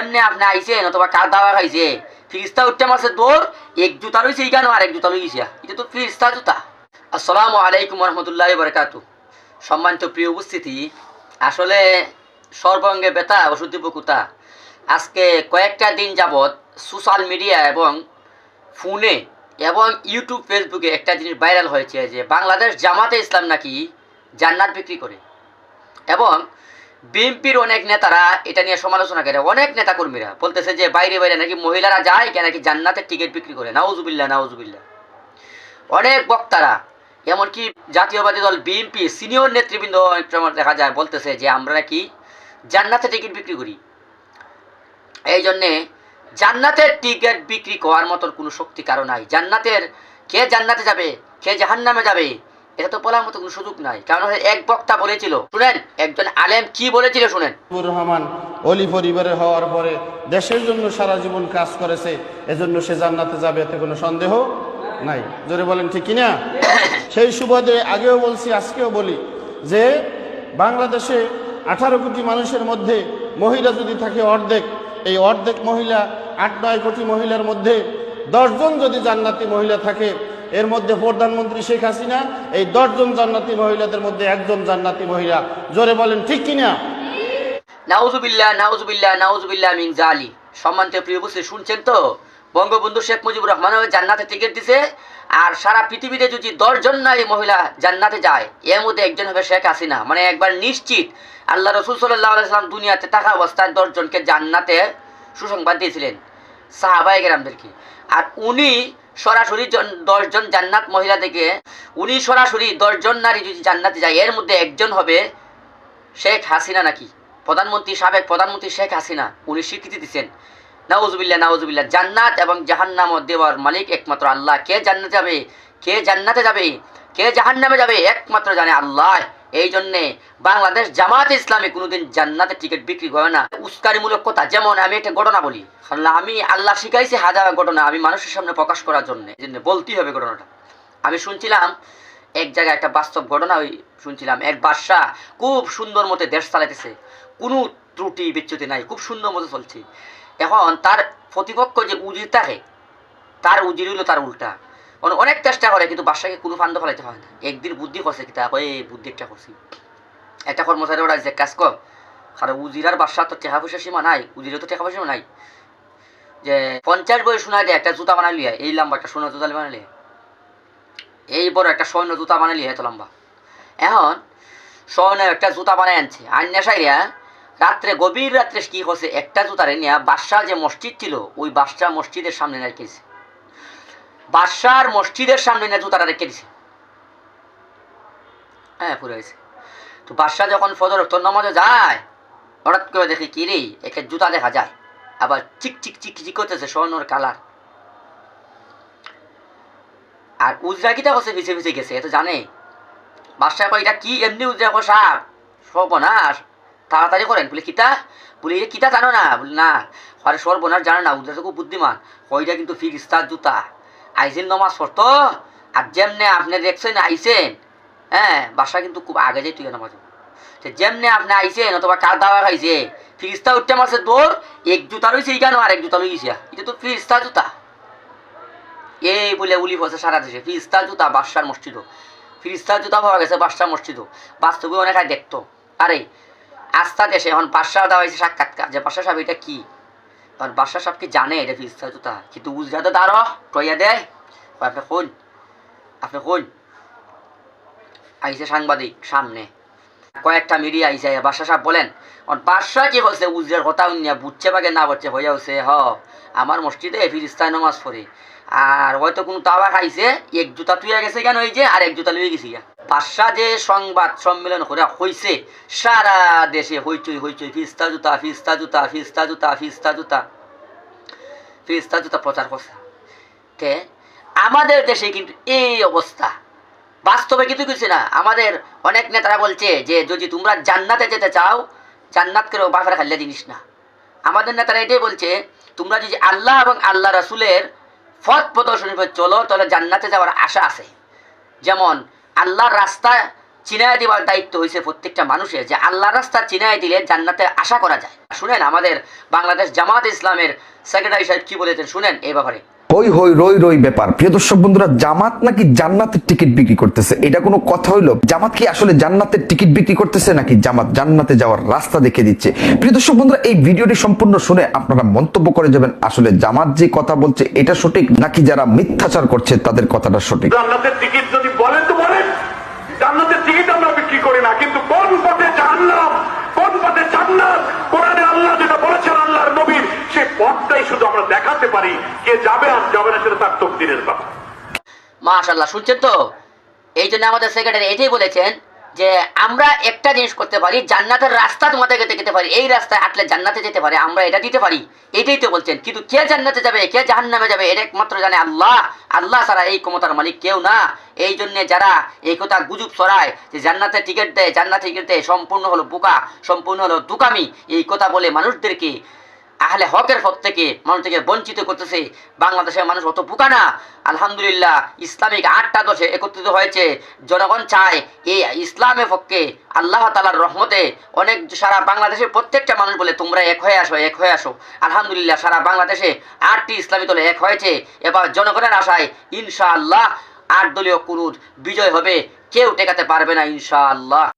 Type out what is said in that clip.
এমনি আপনি আইছেন, অথবা কার দাওয়া খাইছে, ফিরিস্তা উঠতে মাসে দৌড় এক জুতা রয়েছে কেন আর এক জুতা লই গেছে। এটা তো ফিরিস্তা জুতা। আসসালামু আলাইকুম রহমতুল্লাহ বরকাতু সম্মানিত প্রিয় উপস্থিতি, আসলে সর্বাঙ্গে ব্যথা ওষুধ বকুতা আজকে কয়েকটা দিন যাবৎ সোশ্যাল মিডিয়া এবং ফোনে এবং ইউটিউব, ফেসবুকে একটা জিনিস ভাইরাল হয়েছে যে বাংলাদেশ জামাতে ইসলাম নাকি জান্নাত বিক্রি করে। এবং বিএনপির অনেক নেতারা এটা নিয়ে সমালোচনা করে, অনেক নেতাকর্মীরা বলতেছে যে বাইরে বাইরে নাকি মহিলারা যায় কে নাকি জান্নাতের টিকিট বিক্রি করে। নাউজুবিল্লা নাউজুবিল্লা অনেক বক্তারা, এমনকি জাতীয়বাদী দল বিএনপি, সিনিয়র নেতৃবৃন্দ দেখা যায় বলতেছে যে আমরা নাকি জান্নাতে টিকিট বিক্রি করি। এই জন্যে জান্নাতের টিকিট বিক্রি করার মতন কোনো শক্তি কারও নাই। জান্নাতের কে জান্নাতে যাবে, কে জাহান্নামে যাবে এটা তো বলার মতো কোনো সুযোগ নাই। কারণ এক বক্তা বলেছিল শুনেন একজন আলেম কি বলেছিল শুনেন। রহমান অলি পরিবারের হওয়ার পরে দেশের জন্য সারা জীবন কাজ করেছে এজন্য সে জান্নাতে যাবে এতে কোনো সন্দেহ নাই। জোরে বলেন ঠিক কিনা? সেই সুবাদে আগেও বলছি আজকেও বলি যে বাংলাদেশে আঠারো কোটি মানুষের মধ্যে মহিলা যদি থাকে অর্ধেক এই অর্ধেক মহিলা আট নয় কোটি মহিলার মধ্যে দশজন যদি জান্নাতি মহিলা থাকে এর মধ্যে প্রধানমন্ত্রী শেখ হাসিনা, এই দশজন জান্নাতি মহিলাদের মধ্যে একজন জান্নাতি মহিলা। জোরে বলেন, ঠিক কিনা? নাউজুবিল্লাহ নাউজুবিল্লাহ নাউজুবিল্লাহ মিন জালি সম্মানিত প্রিয় শুনছেন তো? বঙ্গবন্ধু শেখ মুজিবুর রহমান জান্নাতে টিকিট দিছে, আর সারা পৃথিবীতে যদি দশজন মহিলা জান্নাতে যায়, এর মধ্যে একজন হবে শেখ হাসিনা। মানে একবার নিশ্চিত আল্লাহ রসুল সাল্লাহ দুনিয়াতে থাকা অবস্থায় দশজনকে জান্নাতে সুসংবাদ দিয়েছিলেন সাহাবাই গেরামদেরকে আর উনি সরাসরি জন- দশজন জান্নাত মহিলা থেকে উনি সরাসরি দশজন নারী যদি জান্নাতে যায়, এর মধ্যে একজন হবে শেখ হাসিনা নাকি? প্রধানমন্ত্রী, সাবেক প্রধানমন্ত্রী শেখ হাসিনা, উনি স্বীকৃতি দিচ্ছেন নাউজুবিল্লাহ নাউজুবিল্লাহ। জান্নাত এবং জাহান্নাম দেওয়ার মালিক একমাত্র আল্লাহ। কে জান্নাতে যাবে? কে জান্নাতে যাবে? কে জাহান্নামে যাবে? একমাত্র জানে আল্লাহ। এই জন্যে বাংলাদেশ জামাত ইসলামী কোনোদিন জান্নাতের টিকিট বিক্রি করে না। উস্কানিমূলক কথা, যেমন আমি একটা ঘটনা বলি। আমি আল্লাহ শিখাইছি হাজার ঘটনা, আমি মানুষের সামনে প্রকাশ করার জন্য। এই জন্য বলতেই হবে ঘটনাটা। আমি শুনছিলাম, এক জায়গায় একটা বাস্তব ঘটনা ওই শুনছিলাম। এক বাদশাহ খুব সুন্দর মতো দেশ চালাইতেছে। কোনো ত্রুটি বিচ্যুতি নাই, খুব সুন্দর মতো চলছে। এখন তার প্রতিপক্ষ যে উজির থাকে তার উজির হইল তার উল্টা। অনেক চেষ্টা করে, কিন্তু বাদশাকে কোনো ফান্দ ফেলাইতে হয় না। একদিন বুদ্ধি করছে কিতা কয়ে বুদ্ধি একটা করছি। একটা কর্মচারী ওরা যে কাজ কর কারণ উজির আর তো টাকা পয়সা সীমা নাই, উজিরের তো টাকা পয়সা নাই। যে পঞ্চাশ বই শোনা যায় একটা জুতা বানালি এই লম্বা একটা সোনা জুতা বানালি এই বড় একটা স্বর্ণ জুতা বানালি এত লম্বা। এখন স্বর্ণের একটা জুতা বানাই আনছে আন্যা সাইরা রাত্রে, গভীর রাত্রে কি করছে, একটা জুতারে নিয়ে বাদশাহ যে মসজিদ ছিল, ওই বাদশাহ মসজিদের সামনে দিছে বাদশার মসজিদের সামনে নিয়ে জুতাটা রেখে দিছে। হ্যাঁ পুরো হয়েছে তো বাদশাহ যখন ফজর তোর নামাজে যায়, হঠাৎ করে দেখি কি রে, একে জুতা দেখা যায়। আবার চিক চিক চিক চিক করতেছে স্বর্ণর কালার। আর উজরা কিটা করছে পিছে পিছে গেছে, এ তো জানে। বাদশাহ কয়, এটা কি এমনি উজরা কো সাপ? সর্বনাশ। তাড়াতাড়ি করেন, বলে, কিতা? বলে এটা কিতা জানো না? বলে, না, আরে সর্বনাশ জানো না, উজরা তো খুব বুদ্ধিমান। কইটা কিন্তু ফিরিস্তার জুতা। আইসেন নমাজ পড়তো? আর যেমনে আপনি দেখছেন আইসেন হ্যাঁ বাসা কিন্তু খুব আগে যাই তুই নামাজ। যেমনে আপনি আইসেন অথবা কার দাওয়া খাইছে ফিরিস্তা উঠতে মাসে দৌড়, এক জুতা রয়েছে কেন আর এক জুতা গেছে। এটা তো ফিরিস্তা জুতা। এই বলে উলি বসে সারা দেশে, ফিরিস্তা জুতা বাদশার মসজিদও। ফিরিস্তার জুতা পাওয়া গেছে বাদশার মসজিদও। বাস্তবে অনেক দেখতো। আরে, আস্থা দেশে এখন বাদশাহ দেওয়া হয়েছে সাক্ষাৎকার। যে বাদশাহ সাহেব এটা কি? আর বাসা সাহেব কি জানে? এটা ফিরিস্তার তা কিন্তু উজরাতে তারও টইয়া দেয়। আপনি কোন? আপনি কোন? আইসে সাংবাদিক সামনে। কয়েকটা মিডিয়া আইসে বাদশাহ সাহেব বলেন বাদশাহ কি হচ্ছে উজরার কথা উনিয়া বুঝছে বাগে না বুঝছে? হয়ে হচ্ছে হ, আমার মসজিদে ফিরিস্তায় নামাজ পড়ে, আর হয়তো কোনো তাওয়া খাইছে, এক জুতা তুইয়া গেছে কেন এই যে, আর এক জুতা লুয়ে গেছি বাদশাহ যে সংবাদ সম্মেলন করে হইছে, সারা দেশে হইচই হইচই ফিস্তা জুতা ফিস্তা জুতা ফিস্তা জুতা ফিস্তা জুতা ফিস্তা জুতা প্রচার করছে। তে আমাদের দেশে কিন্তু এই অবস্থা। বাস্তবে কিন্তু কিছু না। আমাদের অনেক নেতারা বলছে যে, যদি তোমরা জান্নাতে যেতে চাও, জান্নাত করেও বাফারা খাল্লে জিনিস না? আমাদের নেতারা এটাই বলছে, তোমরা যদি আল্লাহ এবং আল্লাহ রাসুলের পথ প্রদর্শনী চলো, তাহলে জান্নাতে যাওয়ার আশা আছে। যেমন আল্লাহর রাস্তা চিনায় দেওয়ার দায়িত্ব হয়েছে প্রত্যেকটা মানুষের, যে আল্লাহ রাস্তা চিনায় দিলে জান্নাতে আশা করা যায়। শুনেন, আমাদের বাংলাদেশ জামাত ইসলামের সেক্রেটারি সাহেব কি বলেছেন? শুনেন এই ব্যাপারে। হই হই রই রই ব্যাপার। প্রিয় দর্শক বন্ধুরা, জামাত নাকি জান্নাতের টিকিট বিক্রি করতেছে? এটা কোনো কথা হইল? জামাত কি আসলে জান্নাতের টিকিট বিক্রি করতেছে নাকি জামাত জান্নাতে যাওয়ার রাস্তা দেখিয়ে দিচ্ছে? প্রিয় দর্শক বন্ধুরা, এই ভিডিওটি সম্পূর্ণ শুনে আপনারা মন্তব্য করে যাবেন, আসলে জামাত যে কথা বলছে এটা সঠিক নাকি যারা মিথ্যাচার করছে তাদের কথাটা সঠিক? জান্নাতের টিকিট যদি বলেন তো বলেন। জান্নাতের টিকিট আমরা বিক্রি করি না, কিন্তু কোন পথে জাহান্নাম কোন পথে জান্নাত কোরআনে আল্লাহ যেটা বলেছেন আল্লাহর নবীর সেই পথটাই শুধু আমরা দেখাতে পারি কে যাবে আর যাবে না সেটা তার তকদিরের ব্যাপার মাশাল্লাহ শুনছেন তো? এই জন্য আমাদের সেক্রেটারি এটাই বলেছেন যে, আমরা একটা জিনিস করতে পারি, জান্নাতের রাস্তা তোমাদেরকে দেখাতে পারি, এই রাস্তায় হাঁটলে জান্নাতে যেতে পারে, আমরা এটা দিতে পারি। এটাই তো বলছেন, কিন্তু কে জান্নাতে যাবে, কে জাহান্নামে যাবে, এটা একমাত্র জানে আল্লাহ। আল্লাহ ছাড়া এই ক্ষমতার মালিক কেউ না। এই জন্য যারা এই কথা গুজব ছড়ায় যে জান্নাতের টিকিট দেয়, জান্নাত টিকিট দেয়, সম্পূর্ণ হলো বোকা, সম্পূর্ণ হলো দুকামি, এই কথা বলে মানুষদেরকে আহলে হকের পথ থেকে, মানুষ থেকে বঞ্চিত করতেছে। বাংলাদেশের মানুষ অত বুকা না। আলহামদুলিল্লাহ, ইসলামিক আটটা দশে একত্রিত হয়েছে। জনগণ চায় এই ইসলামের পক্ষে আল্লাহ তালার রহমতে অনেক সারা বাংলাদেশের প্রত্যেকটা মানুষ বলে তোমরা এক হয়ে আসো, এক হয়ে আসো। আলহামদুলিল্লাহ, সারা বাংলাদেশে আটটি ইসলামী দলে এক হয়েছে। এবার জনগণের আশায় ইনশাআল্লাহ আট দলীয় কুরুদ বিজয় হবে। কেউ টেকাতে পারবে না ইনশাআল্লাহ।